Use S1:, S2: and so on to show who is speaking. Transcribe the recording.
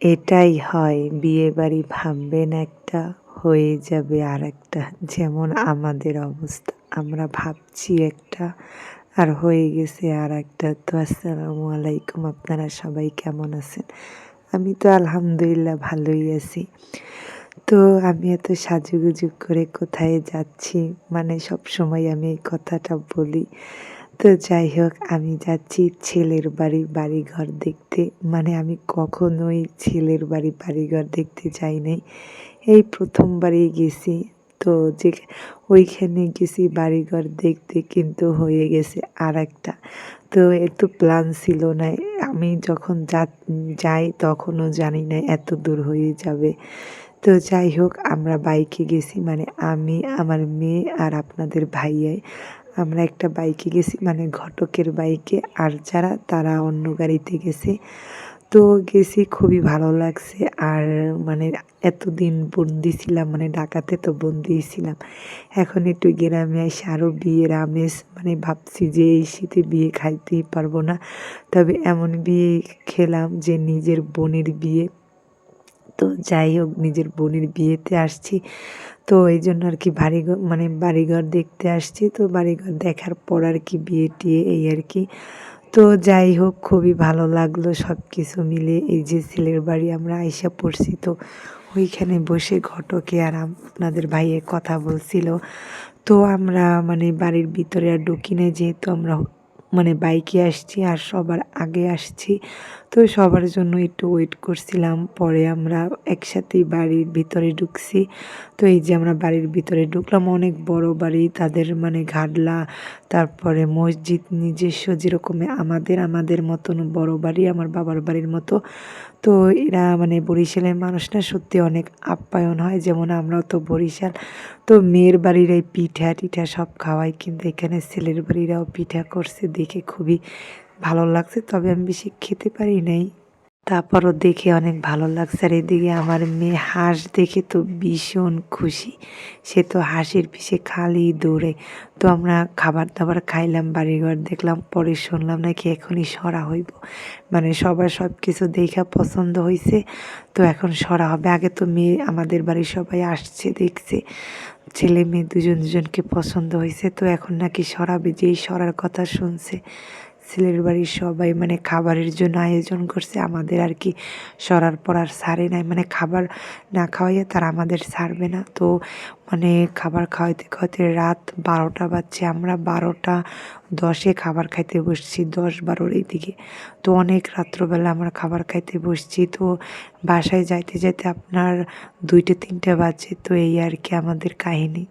S1: এটাই হয় বিয়ে বাড়ি ভাববেন একটা, হয়ে যাবে আর একটা যেমন আমাদের অবস্থা, আমরা ভাবছি একটা, আর হয়ে গেছে আর একটা তো আসসালামু আলাইকুম, আপনারা সবাই কেমন আছেন? আমি তো আলহামদুলিল্লাহ ভালোই আছি। তো আমি এত সাজুগুজু করে কোথায় যাচ্ছি? মানে সব সময় আমি এই কথাটা বলি। তো যাই হোক, আমি যাচ্ছি ছেলের বাড়ি, বাড়িঘর দেখতে। মানে আমি কখনোই ছেলের বাড়ি, বাড়িঘর দেখতে যাই নাই। এই প্রথমবারই গেছি। তো যে ওইখানে গেছি বাড়িঘর দেখতে, কিন্তু হয়ে গেছে আর একটা তো এত প্ল্যান ছিল না। আমি যখন যা, যাই তখনও জানি না এত দূর হয়ে যাবে। তো যাই হোক, আমরা বাইকে গেছি। মানে আমি, আমার মেয়ে আর আপনাদের ভাইয়াই। আমরা একটা বাইকে গেছি মানে ঘটকের বাইকে, আর যারা, তারা অন্য গাড়িতে গেছে। তো গেছি, খুবই ভালো লাগছে। আর মানে এতদিন বন্দি ছিলাম মানে ডাকাতে তো বন্দি ছিলাম। এখন একটু গ্রামে এসে আরও বিয়ের আমেজ মানে ভাবছি যে এই শীতে বিয়ে খাইতেই পারব না। তবে এমন বিয়ে খেলাম যে নিজের বোনের বিয়ে। তো যাই হোক, নিজের বোনের বিয়েতে আসছি। তো এই জন্য আর কি বাড়িঘর মানে বাড়িঘর দেখতে আসছি। তো বাড়িঘর দেখার পর আর কি বিয়ে টিয়ে এই আর কি। তো যাই হোক, খুবই ভালো লাগল সব কিছু মিলে। এই যে ছেলের বাড়ি আমরা আইসা পড়ছি, তো ওইখানে বসে ঘটকে আর আপনাদের ভাইয়ে কথা বলছিল। তো আমরা মানে বাড়ির ভিতরে আর ঢুকি না যেহেতু আমরা মানে বাইকে আসছি আর সবার আগে আসছি। তো সবার জন্য একটু ওয়েট করছিলাম। পরে আমরা একসাথেই বাড়ির ভিতরে ঢুকছি। তো এই যে আমরা বাড়ির ভিতরে ঢুকলাম, অনেক বড় বাড়ি, তাদের মানে ঘাটলা, তারপরে মসজিদ নিজস্ব যেরকমে আমাদের আমাদের মতন বড় বাড়ি, আমার বাবার বাড়ির মতো। তো এরা মানে বরিশালের মানুষটা সত্যি অনেক আপ্যায়ন হয়। যেমন আমরাও তো বরিশাল। তো মেয়ের বাড়ির এই পিঠা টিঠা সব খাওয়াই, কিন্তু এখানে ছেলের বাড়িরাও পিঠা করছে দেখে খুবই ভালো লাগছে। তবে আমি বেশি খেতে পারি নাই। তারপরও দেখে অনেক ভালো লাগছে। আর এদিকে আমার মেয়ে হাঁস দেখে তো ভীষণ খুশি। সে তো হাঁসের পিছে খালি দৌড়ে। তো আমরা খাবার দাবার খাইলাম, বাড়িঘর দেখলাম, পরে শুনলাম নাকি এখনই সরা হইব। মানে সবার সব কিছু দেখা পছন্দ হয়েছে তো এখন সরা হবে। আগে তো মেয়ে, আমাদের বাড়ির সবাই আসছে, দেখছে। ছেলে মেয়ে দুজন দুজনকে পছন্দ হয়েছে তো এখন নাকি সরাবে, যেই সরার কথা শুনছে। ছেলের বাড়ির সবাই মানে খাবারের জন্য আয়োজন করছে। আমাদের আর কি সরার পর আর সারে নাই। মানে খাবার না খাওয়াইয়া তারা আমাদের সারবে না। তো মানে খাবার খাওয়াইতে খাওয়াইতে রাত বারোটা বাজছে। আমরা বারোটা দশে খাবার খাইতে বসছি, দশ বারোর এই দিকে তো অনেক রাত্রবেলা আমরা খাবার খাইতে বসছি। তো বাসায় যাইতে যাইতে আপনার দুইটা তিনটে বাজে। তো এই আর কি আমাদের কাহিনী।